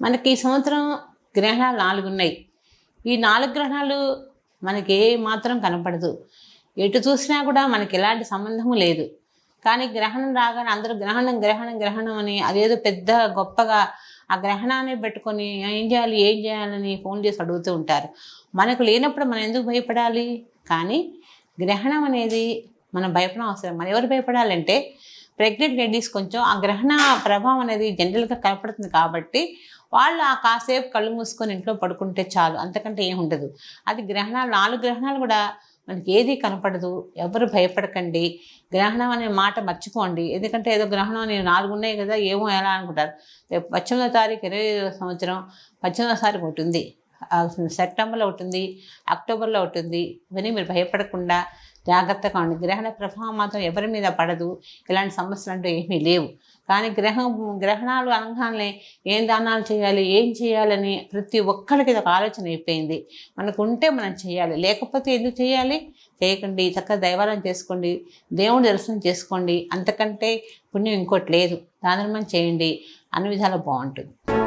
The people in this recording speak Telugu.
మనకి ఈ సంవత్సరం గ్రహణాలు నాలుగు ఉన్నాయి. ఈ నాలుగు గ్రహణాలు మనకి ఏ మాత్రం కనపడదు. ఎటు చూసినా కూడా మనకి ఎలాంటి సంబంధము లేదు. కానీ గ్రహణం రాగానే అందరూ గ్రహణం గ్రహణం గ్రహణం అని అదేదో పెద్ద గొప్పగా ఆ గ్రహణాన్ని పెట్టుకొని ఏం చేయాలి ఏం చేయాలని ఫోన్ చేసి అడుగుతూ ఉంటారు. మనకు లేనప్పుడు మనం ఎందుకు భయపడాలి? కానీ గ్రహణం అనేది మనం భయపడం అవసరం. మనం ఎవరు భయపడాలంటే ప్రెగ్నెంట్ లేడీస్ కొంచెం ఆ గ్రహణ ప్రభావం అనేది జనరల్గా కనపడుతుంది కాబట్టి వాళ్ళు ఆ కాసేపు కళ్ళు మూసుకొని ఇంట్లో పడుకుంటే చాలు అంతకంటే ఏం ఉండదు. అది గ్రహణాలు నాలుగు గ్రహణాలు కూడా మనకి ఏది కనపడదు. ఎవరు భయపడకండి. గ్రహణం అనే మాట మర్చిపోండి. ఎందుకంటే ఏదో గ్రహణం నేను నాలుగు ఉన్నాయి కదా ఏమో ఎలా అనుకుంటారు. రేపు పద్దెనిమిదో తారీఖు ఇరవై సంవత్సరం పద్దెనిమిదో తారీఖు ఒకటి ఉంది. సెప్టెంబర్లో ఉంటుంది అక్టోబర్లో ఉంటుంది. ఇవన్నీ మీరు భయపడకుండా జాగ్రత్తగా ఉండి గ్రహణ ప్రభావం మాత్రం ఎవరి మీద పడదు. ఇలాంటి సమస్యలు అంటూ ఏమీ లేవు. కానీ గ్రహం గ్రహణాలు అనగానే ఏం దానాలు చేయాలి ఏం చేయాలని ప్రతి ఒక్కరికి ఒక ఆలోచన అయిపోయింది. మనకు ఉంటే మనం చేయాలి. లేకపోతే ఎందుకు చేయాలి? చేయకండి. చక్కగా దైవాలను చేసుకోండి. దేవుడి దర్శనం చేసుకోండి. అంతకంటే పుణ్యం ఇంకోటి లేదు. దాని మనం చేయండి. అన్ని విధాలు బాగుంటుంది.